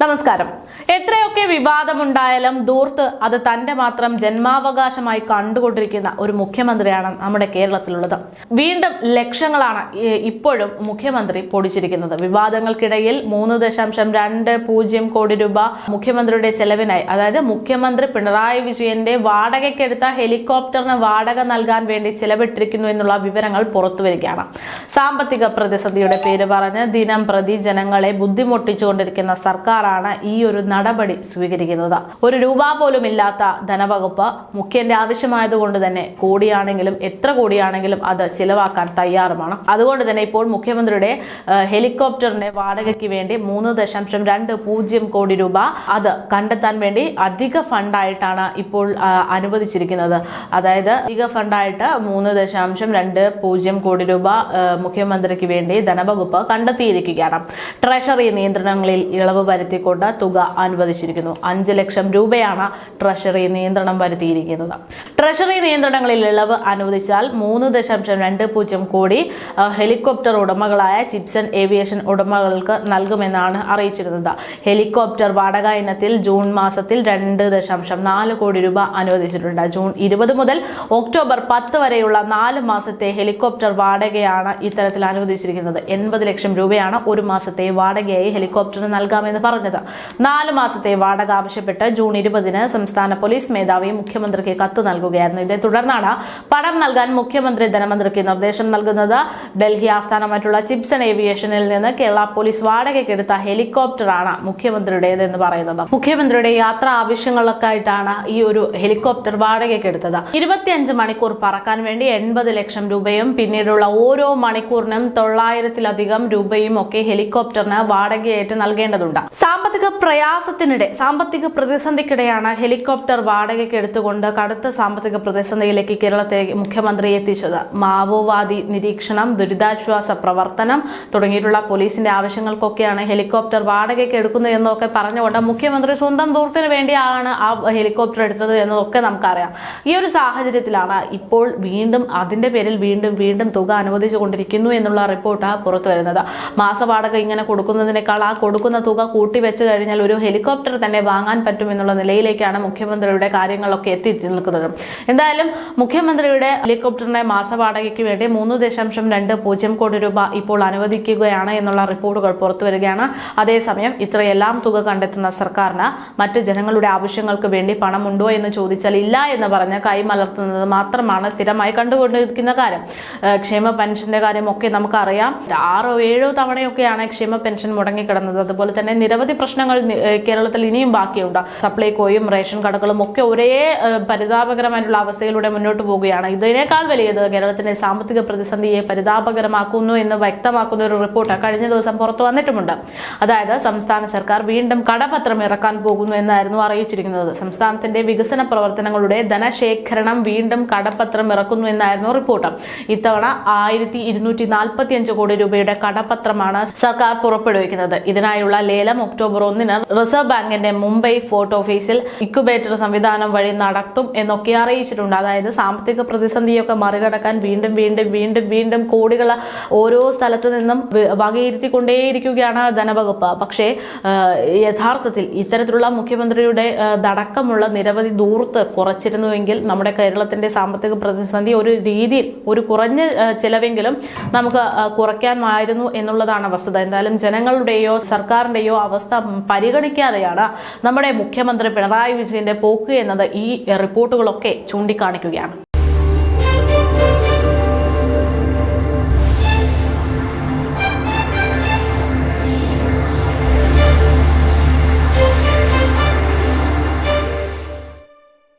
നമസ്കാരം എത്രയൊക്കെ വിവാദമുണ്ടായാലും ദൂർത്ത് അത് തന്റെ മാത്രം ജന്മാവകാശമായി കണ്ടുകൊണ്ടിരിക്കുന്ന ഒരു മുഖ്യമന്ത്രിയാണ് നമ്മുടെ കേരളത്തിലുള്ളത്. വീണ്ടും ലക്ഷങ്ങളാണ് ഇപ്പോഴും മുഖ്യമന്ത്രി പൊടിച്ചിരിക്കുന്നത്. വിവാദങ്ങൾക്കിടയിൽ മൂന്ന് ദശാംശം രണ്ട് പൂജ്യം കോടി രൂപ മുഖ്യമന്ത്രിയുടെ ചെലവിനായി അതായത് മുഖ്യമന്ത്രി പിണറായി വിജയന്റെ വാടകയ്ക്കെടുത്ത ഹെലികോപ്റ്ററിന് വാടക നൽകാൻ വേണ്ടി ചെലവിട്ടിരിക്കുന്നു എന്നുള്ള വിവരങ്ങൾ പുറത്തുവരികയാണ് സാമ്പത്തിക പ്രതിസന്ധിയുടെ പേര് പറഞ്ഞ് ദിനം പ്രതി ജനങ്ങളെ ബുദ്ധിമുട്ടിച്ചുകൊണ്ടിരിക്കുന്ന സർക്കാരാണ് ഈ ഒരു നടപടി സ്വീകരിക്കുന്നത്. ഒരു രൂപ പോലും ഇല്ലാത്ത ധനവകുപ്പ് മുഖ്യന്റെ ആവശ്യമായതുകൊണ്ട് തന്നെ കോടിയാണെങ്കിലും എത്ര കോടിയാണെങ്കിലും അത് ചിലവാക്കാൻ തയ്യാറുമാണ്. അതുകൊണ്ട് തന്നെ ഇപ്പോൾ മുഖ്യമന്ത്രിയുടെ ഹെലികോപ്റ്ററിന്റെ വാടകയ്ക്ക് വേണ്ടി മൂന്ന് ദശാംശം രണ്ട് പൂജ്യം കോടി രൂപ അത് കണ്ടെത്താൻ വേണ്ടി അധിക ഫണ്ടായിട്ടാണ് ഇപ്പോൾ അനുവദിച്ചിരിക്കുന്നത്. അതായത് അധിക ഫണ്ടായിട്ട് മൂന്ന് ദശാംശം രണ്ട് പൂജ്യം കോടി രൂപ മുഖ്യമന്ത്രിക്ക് വേണ്ടി ധനവകുപ്പ് കണ്ടെത്തിയിരിക്കുകയാണ്. ട്രഷറി നിയന്ത്രണങ്ങളിൽ ഇളവ് വരുത്തിക്കൊണ്ട് തുക അനുവദിച്ചിരിക്കുന്നു. അഞ്ച് ലക്ഷം രൂപയാണ് ട്രഷറി നിയന്ത്രണം വരുത്തിയിരിക്കുന്നത്. ട്രഷറി നിയന്ത്രണങ്ങളിൽ ഇളവ് അനുവദിച്ചാൽ മൂന്ന് ദശാംശം രണ്ട് പൂജ്യം കോടി ഹെലികോപ്റ്റർ ഉടമകളായ ചിപ്സൺ ഏവിയേഷൻ ഉടമകൾക്ക് നൽകുമെന്നാണ് അറിയിച്ചിരുന്നത്. ഹെലികോപ്റ്റർ വാടക ഇനത്തിൽ ജൂൺ മാസത്തിൽ രണ്ട് ദശാംശം നാല് കോടി രൂപ അനുവദിച്ചിട്ടുണ്ട്. ജൂൺ ഇരുപത് മുതൽ ഒക്ടോബർ പത്ത് വരെയുള്ള നാല് മാസത്തെ ഹെലികോപ്റ്റർ വാടകയാണ് ഇത്തരത്തിൽ അനുവദിച്ചിരിക്കുന്നത്. എൺപത് ലക്ഷം രൂപയാണ് ഒരു മാസത്തെ വാടകയായി ഹെലികോപ്റ്ററിന് നൽകാമെന്ന് പറഞ്ഞത്. നാല് മാസത്തെ വാടക ആവശ്യപ്പെട്ട് ജൂൺ ഇരുപതിന് സംസ്ഥാന പോലീസ് മേധാവി മുഖ്യമന്ത്രിക്ക് കത്ത് നൽകുകയായിരുന്നു. ഇതേ തുടർന്നാണ് പണം നൽകാൻ മുഖ്യമന്ത്രി ധനമന്ത്രിക്ക് നിർദ്ദേശം നൽകുന്നത്. ഡൽഹി ആസ്ഥാനമായിട്ടുള്ള ചിപ്സൺ ഏവിയേഷനിൽ നിന്ന് കേരള പോലീസ് വാടകയ്ക്കെടുത്ത ഹെലികോപ്റ്ററാണ് മുഖ്യമന്ത്രിയുടേതെന്ന് പറയുന്നത്. മുഖ്യമന്ത്രിയുടെ യാത്രാ ആവശ്യങ്ങൾക്കായിട്ടാണ് ഈ ഒരു ഹെലികോപ്റ്റർ വാടകയ്ക്കെടുത്തത് ഇരുപത്തിയഞ്ച് മണിക്കൂർ പറക്കാൻ വേണ്ടി എൺപത് ലക്ഷം രൂപയും പിന്നീടുള്ള ഓരോ മണിക്കൂറിനും തൊള്ളായിരത്തിലധികം രൂപയും ഒക്കെ ഹെലികോപ്റ്ററിന് വാടകയായിട്ട് നൽകേണ്ടതുണ്ട്. സാമ്പത്തിക പ്രയാസത്തിനിടെ സാമ്പത്തിക പ്രതിസന്ധിക്കിടെയാണ് ഹെലികോപ്റ്റർ വാടകയ്ക്ക് എടുത്തുകൊണ്ട് കടുത്ത സാമ്പത്തിക പ്രതിസന്ധിയിലേക്ക് കേരളത്തെ മുഖ്യമന്ത്രി എത്തിച്ചത്. മാവോവാദി നിരീക്ഷണം ദുരിതാശ്വാസ പ്രവർത്തനം തുടങ്ങിയിട്ടുള്ള പോലീസിന്റെ ആവശ്യങ്ങൾക്കൊക്കെയാണ് ഹെലികോപ്റ്റർ വാടകയ്ക്ക് എടുക്കുന്നത് എന്നൊക്കെ പറഞ്ഞുകൊണ്ട് മുഖ്യമന്ത്രി സ്വന്തം ദൂരത്തിന് വേണ്ടിയാണ് ആ ഹെലികോപ്റ്റർ എടുത്തത് എന്നതൊക്കെ നമുക്കറിയാം. ഈ ഒരു സാഹചര്യത്തിലാണ് ഇപ്പോൾ വീണ്ടും അതിന്റെ പേരിൽ വീണ്ടും വീണ്ടും തുക അനുവദിച്ചു കൊണ്ടിരിക്കുന്നു എന്നുള്ള റിപ്പോർട്ട് പുറത്തു വരുന്നത് മാസവാടക ഇങ്ങനെ കൊടുക്കുന്നതിനേക്കാൾ ആ കൊടുക്കുന്ന തുക കൂട്ടിവെച്ച് കഴിഞ്ഞാൽ ഒരു ഹെലികോപ്റ്റർ തന്നെ വാങ്ങാൻ പറ്റും എന്നുള്ള നിലയിലേക്കാണ് മുഖ്യമന്ത്രിയുടെ കാര്യങ്ങളൊക്കെ എത്തി നിൽക്കുന്നത്. എന്തായാലും മുഖ്യമന്ത്രിയുടെ ഹെലികോപ്റ്ററിനെ മാസവാടകയ്ക്ക് വേണ്ടി മൂന്ന് ദശാംശം രണ്ട് പൂജ്യം കോടി രൂപ ഇപ്പോൾ അനുവദിക്കുകയാണ് എന്നുള്ള റിപ്പോർട്ടുകൾ പുറത്തു വരികയാണ്. അതേസമയം ഇത്രയെല്ലാം തുക കണ്ടെത്തുന്ന സർക്കാരിന് മറ്റ് ജനങ്ങളുടെ ആവശ്യങ്ങൾക്ക് വേണ്ടി പണമുണ്ടോ എന്ന് ചോദിച്ചാൽ ഇല്ല എന്ന് പറഞ്ഞ് കൈമലർത്തുന്നത് മാത്രമാണ് സ്ഥിരമായി കണ്ടുകൊണ്ടിരിക്കുന്ന കാര്യം. ക്ഷേമ പെൻഷന്റെ കാര്യമൊക്കെ നമുക്കറിയാം. ആറോ ഏഴോ തവണയൊക്കെയാണ് ക്ഷേമ പെൻഷൻ മുടങ്ങിക്കിടന്നത്. അതുപോലെ തന്നെ നിരവധി പ്രശ്നങ്ങൾ കേരളത്തിൽ ഇനി ഇനിയും ബാക്കിയുണ്ട്. സപ്ലൈകോയും റേഷൻ കടകളും ഒക്കെ ഒരേ പരിതാപകരമായിട്ടുള്ള അവസ്ഥയിലൂടെ മുന്നോട്ട് പോവുകയാണ്. ഇതിനേക്കാൾ വലിയത് കേരളത്തിന്റെ സാമ്പത്തിക പ്രതിസന്ധിയെ പരിതാപകരമാക്കുന്നു എന്ന് വ്യക്തമാക്കുന്ന ഒരു റിപ്പോർട്ട് കഴിഞ്ഞ ദിവസം പുറത്തു വന്നിട്ടുമുണ്ട്. അതായത് സംസ്ഥാന സർക്കാർ വീണ്ടും കടപത്രം ഇറക്കാൻ പോകുന്നു എന്നായിരുന്നു അറിയിച്ചിരിക്കുന്നത്. സംസ്ഥാനത്തിന്റെ വികസന പ്രവർത്തനങ്ങളുടെ ധനശേഖരണം വീണ്ടും കടപത്രം ഇറക്കുന്നു എന്നായിരുന്നു റിപ്പോർട്ട്. ഇത്തവണ ആയിരത്തി ഇരുന്നൂറ്റി നാൽപ്പത്തി അഞ്ച് കോടി രൂപയുടെ കടപത്രമാണ് സർക്കാർ പുറപ്പെടുവിക്കുന്നത്. ഇതിനായുള്ള ലേലം ഒക്ടോബർ ഒന്നിന് റിസർവ് ബാങ്കിന്റെ മുംബൈ ഫോർട്ട് ഓഫീസിൽ ഇക്യുബേറ്റർ സംവിധാനം വഴി നടത്തും എന്നൊക്കെ അറിയിച്ചിട്ടുണ്ട്. അതായത് സാമ്പത്തിക പ്രതിസന്ധിയൊക്കെ മറികടക്കാൻ വീണ്ടും വീണ്ടും വീണ്ടും വീണ്ടും കോടികൾ ഓരോ സ്ഥലത്തു നിന്നും വകയിരുത്തിക്കൊണ്ടേയിരിക്കുകയാണ് ധനവകുപ്പ്. പക്ഷേ യഥാർത്ഥത്തിൽ ഇത്തരത്തിലുള്ള മുഖ്യമന്ത്രിയുടെ അടക്കമുള്ള നിരവധി ദൂർത്ത് കുറച്ചിരുന്നുവെങ്കിൽ നമ്മുടെ കേരളത്തിന്റെ സാമ്പത്തിക പ്രതിസന്ധി ഒരു രീതിയിൽ ഒരു കുറഞ്ഞ ചിലവെങ്കിലും നമുക്ക് കുറയ്ക്കാമായിരുന്നു എന്നുള്ളതാണ് വസ്തുത. എന്തായാലും ജനങ്ങളുടെയോ സർക്കാരിന്റെയോ അവസ്ഥ പരിഗണിക്കാതെയാണ് നമ്മുടെ മുഖ്യമന്ത്രി പിണറായി വിജയന്റെ പോക്ക് എന്നത് ഈ റിപ്പോർട്ടുകളൊക്കെ ചൂണ്ടിക്കാണിക്കുകയാണ്.